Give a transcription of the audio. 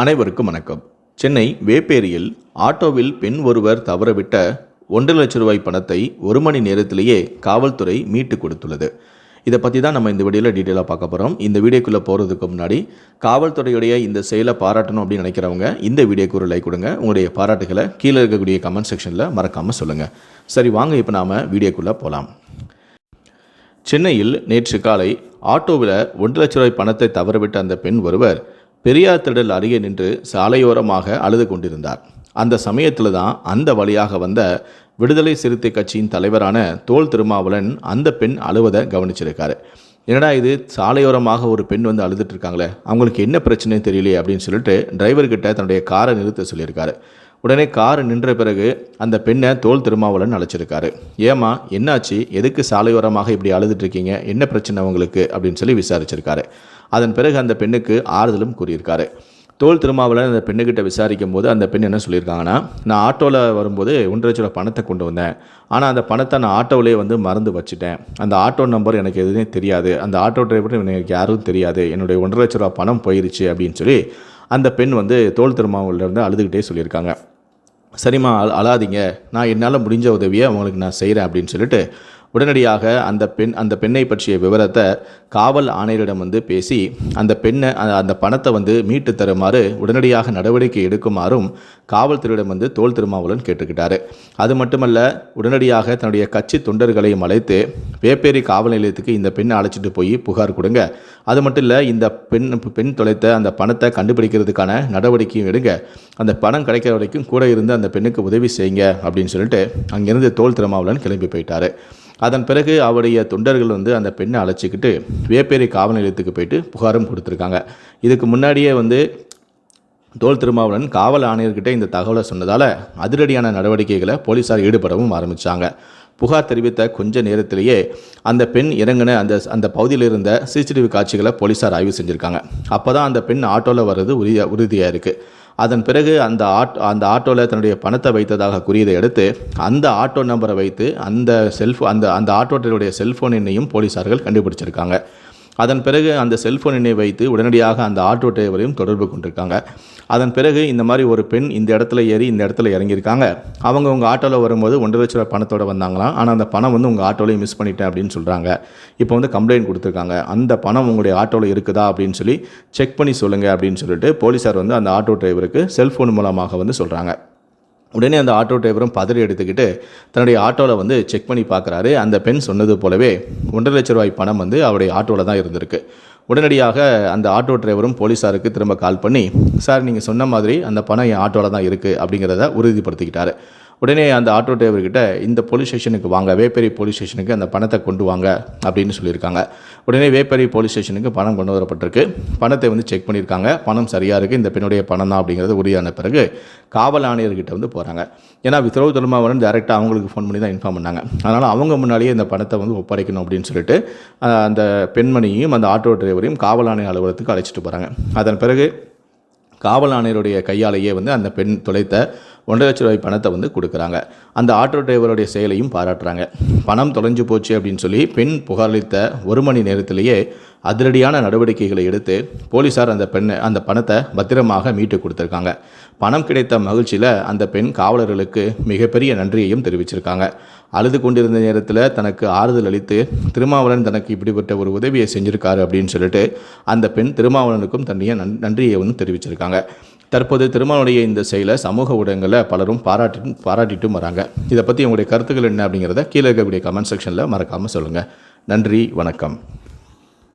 அனைவருக்கும் வணக்கம். சென்னை வேப்பேரியில் ஆட்டோவில் பெண் ஒருவர் தவறவிட்ட ஒன்றரை லட்ச ரூபாய் பணத்தை ஒரு மணி நேரத்திலேயே காவல்துறை மீட்டு கொடுத்துள்ளது. இதை பற்றி தான் நம்ம இந்த வீடியோவில் டீட்டெயிலாக பார்க்க போகிறோம் இந்த வீடியோக்குள்ளே போகிறதுக்கு முன்னாடி காவல்துறையுடைய இந்த செயலை பாராட்டணும் அப்படின்னு நினைக்கிறவங்க இந்த வீடியோக்கு ஒரு லைக் கொடுங்க. உங்களுடைய பாராட்டுகளை கீழே இருக்கக்கூடிய கமெண்ட் செக்ஷனில் மறக்காமல் சொல்லுங்கள் சரி வாங்க இப்போ நாம் வீடியோக்குள்ளே போகலாம் சென்னையில் நேற்று காலை ஆட்டோவில் ஒன்று லட்ச ரூபாய் பணத்தை தவறவிட்ட அந்த பெண் ஒருவர் பெரியார் திடல் அருகே நின்று சாலையோரமாக அழுது கொண்டிருந்தார். அந்த சமயத்தில் தான் அந்த வழியாக வந்த விடுதலை சிறுத்தை கட்சியின் தலைவரான தோல் திருமாவளன் அந்த பெண் அழுவதை கவனிச்சிருக்காரு. என்னடா இது சாலையோரமாக ஒரு பெண் வந்து அழுதுட்டு இருக்காங்களே அவங்களுக்கு என்ன பிரச்சனைன்னு தெரியலையே அப்படின்னு சொல்லிட்டு டிரைவர்கிட்ட தன்னுடைய காரை நிறுத்த சொல்லியிருக்காரு. உடனே கார் நின்ற பிறகு அந்த பெண்ணை தோல் திருமாவளன் அழைச்சிருக்காரு. ஏமா என்னாச்சு? எதுக்கு சாலையோரமாக இப்படி அழுதுட்டு இருக்கீங்க? என்ன பிரச்சனை உங்களுக்கு? அப்படின்னு சொல்லி விசாரிச்சிருக்காரு. அதன் பிறகு அந்த பெண்ணுக்கு ஆறுதலும் கூறியிருக்காரு. தோல் திருமாவளவன் அந்த பெண்ணுக்கிட்ட விசாரிக்கும் போது அந்த பெண் என்ன சொல்லியிருக்காங்கன்னா நான் ஆட்டோவில் வரும்போது ஒன்றரை லட்ச ரூபா பணத்தை கொண்டு வந்தேன். ஆனால் அந்த பணத்தை நான் ஆட்டோவிலே வந்து மறந்து வச்சுட்டேன். அந்த ஆட்டோ நம்பர் எனக்கு எதுவுமே தெரியாது. அந்த ஆட்டோ டிரைவர் எனக்கு யாரும் தெரியாது. என்னுடைய ஒன்றரை லட்ச ரூபா பணம் போயிருச்சு. அப்படின்னு சொல்லி அந்த பெண் வந்து தோல் திருமாவளிலிருந்து அழுதுகிட்டே சொல்லியிருக்காங்க. சரிம்மா அழாதீங்க. நான் என்னால் முடிஞ்ச உதவியை அவங்களுக்கு நான் செய்கிறேன் அப்படின்னு சொல்லிட்டு உடனடியாக அந்த பெண் அந்த பெண்ணை பற்றிய விவரத்தை காவல் ஆணையரிடம் வந்து பேசி அந்த பெண்ணை அந்த- பணத்தை வந்து மீட்டு தருமாறு உடனடியாக நடவடிக்கை எடுக்குமாறும் காவல்துறையிடம் வந்து தோல் திருமாவளவன் கேட்டுக்கிட்டாரு. அது மட்டுமல்ல உடனடியாக தன்னுடைய கட்சி தொண்டர்களையும் அழைத்து வேப்பேரி காவல் நிலையத்துக்கு இந்த பெண்ணை அழைச்சிட்டு போய் புகார் கொடுங்க. அது மட்டும் இல்லை இந்த பெண் பெண் தொலைத்த அந்த பணத்தை கண்டுபிடிக்கிறதுக்கான நடவடிக்கையும் எடுங்க. அந்த பணம் கிடைக்கிற வரைக்கும் கூட இருந்து அந்த பெண்ணுக்கு உதவி செய்யுங்க அப்படின்னு சொல்லிட்டு அங்கிருந்து தோல் திருமாவளவன் கிளம்பி போயிட்டாரு. அதன் பிறகு அவருடைய தொண்டர்கள் வந்து அந்த பெண்ணை அழைச்சிக்கிட்டு வேப்பேரி காவல் நிலையத்துக்கு போயிட்டு புகாரும் கொடுத்துருக்காங்க. இதுக்கு முன்னாடியே வந்து தோல் திருமாவளவன் காவல் ஆணையர்கிட்ட இந்த தகவலை சொன்னதால் அதிரடியான நடவடிக்கைகளை போலீசார் ஈடுபடவும் ஆரம்பித்தாங்க புகார் தெரிவித்த கொஞ்ச நேரத்திலேயே அந்த பெண் இறங்கின அந்த அந்த பகுதியில் இருந்த சிசிடிவி காட்சிகளை போலீசார் ஆய்வு செஞ்சுருக்காங்க. அப்போ தான் அந்த பெண் ஆட்டோவில் வர்றது உறுதியா உறுதியாக இருக்குது அதன் பிறகு அந்த ஆட் அந்த ஆட்டோவில் தன்னுடைய பணத்தை வைத்ததாக கூறியதை அடுத்து அந்த ஆட்டோ நம்பரை வைத்து அந்த செல்ஃபோ அந்த அந்த ஆட்டோட்டருடைய செல்ஃபோன் எண்ணையும் போலீசார்கள் கண்டுபிடிச்சிருக்காங்க. அதன் பிறகு அந்த செல்ஃபோனினை வைத்து உடனடியாக அந்த ஆட்டோ டிரைவரையும் தொடர்பு கொண்டிருக்காங்க. அதன் பிறகு இந்த மாதிரி ஒரு பெண் இந்த இடத்துல ஏறி இந்த இடத்துல இறங்கியிருக்காங்க. அவங்க உங்கள் ஆட்டோவில் வரும்போது ஒன்றரை லட்ச ரூபாய் பணத்தோட வந்தாங்களாம். ஆனால் அந்த பணம் வந்து உங்கள் ஆட்டோலையும் மிஸ் பண்ணிட்டேன் அப்படின்னு சொல்கிறாங்க இப்போ வந்து கம்ப்ளைண்ட் கொடுத்துருக்காங்க. அந்த பணம் உங்களுடைய ஆட்டோவில் இருக்குதா அப்படின்னு சொல்லி செக் பண்ணி சொல்லுங்கள் அப்படின்னு சொல்லிட்டு போலீஸார் வந்து அந்த ஆட்டோ டிரைவருக்கு செல்ஃபோன் மூலமாக வந்து சொல்கிறாங்க உடனே அந்த ஆட்டோ டிரைவரும் பதறி எடுத்துக்கிட்டு தன்னுடைய ஆட்டோவில் வந்து செக் பண்ணி பார்க்குறாரு. அந்த பெண் சொன்னது போலவே ஒன்றரை லட்ச ரூபாய் பணம் வந்து அவருடைய ஆட்டோவில் தான் இருந்திருக்கு. உடனடியாக அந்த ஆட்டோ டிரைவரும் போலீஸாருக்கு திரும்ப கால் பண்ணி சார் நீங்கள் சொன்ன மாதிரி அந்த பணம் என் ஆட்டோவில் தான் இருக்குது அப்படிங்கிறத உறுதிப்படுத்திக்கிட்டாரு. உடனே அந்த ஆட்டோ டிரைவர்கிட்ட இந்த போலீஸ் ஸ்டேஷனுக்கு வாங்க வேப்பேரி போலீஸ் ஸ்டேஷனுக்கு அந்த பணத்தை கொண்டு வாங்க அப்படின்னு சொல்லியிருக்காங்க. உடனே வேப்பேரி போலீஸ் ஸ்டேஷனுக்கு பணம் கொண்டு வரப்பட்டிருக்கு. பணத்தை வந்து செக் பண்ணியிருக்காங்க. பணம் சரியாக இருக்குது இந்த பெண்ணுடைய பணம் தான் அப்படிங்கிறது உறுதியான பிறகு காவல் ஆணையர்கிட்ட வந்து போகிறாங்க ஏன்னா வித்ரவு திருமாவளவன் டேரெக்டாக அவங்களுக்கு ஃபோன் பண்ணி தான் இன்ஃபார்ம் பண்ணாங்க. அதனால் அவங்க முன்னாடியே இந்த பணத்தை வந்து ஒப்படைக்கணும் அப்படின்னு சொல்லிட்டு அந்த பெண்மணியையும் அந்த ஆட்டோ டிரைவரையும் காவல் ஆணைய அலுவலகத்துக்கு அழைச்சிட்டு போகிறாங்க அதன் பிறகு காவல் ஆணையருடைய கையாலேயே வந்து அந்த பெண் தொலைத்த ஒன்றரை லட்ச ரூபாய் பணத்தை வந்து கொடுக்குறாங்க. அந்த ஆட்டோ டிரைவருடைய செயலையும் பாராட்டுறாங்க. பணம் தொலைஞ்சு போச்சு அப்படின்னு சொல்லி பெண் புகாரளித்த ஒரு மணி நேரத்திலேயே அதிரடியான நடவடிக்கைகளை எடுத்து போலீசார் அந்த பெண்ணை அந்த பணத்தை பத்திரமாக மீட்டு கொடுத்துருக்காங்க. பணம் கிடைத்த மகிழ்ச்சியில் அந்த பெண் காவலர்களுக்கு மிகப்பெரிய நன்றியையும் தெரிவிச்சிருக்காங்க. அழுது கொண்டிருந்த நேரத்தில் தனக்கு ஆறுதல் அளித்து திருமாவளன் தனக்கு இப்படிப்பட்ட ஒரு உதவியை செஞ்சுருக்காரு அப்படின்னு சொல்லிட்டு அந்த பெண் திருமாவளனுக்கும் தன்னைய நன் நன்றியை வந்து தெரிவிச்சிருக்காங்க. தற்போது திருமாவளுடைய இந்த செயலை சமூக ஊடகங்களில் பலரும் பாராட்டி பாராட்டிட்டும் வராங்க. இதை பற்றி உங்களுடைய கருத்துக்கள் என்ன அப்படிங்கிறத கீழே இருக்கக்கூடிய கமெண்ட் செக்ஷனில் மறக்காமல் சொல்லுங்கள் நன்றி வணக்கம்.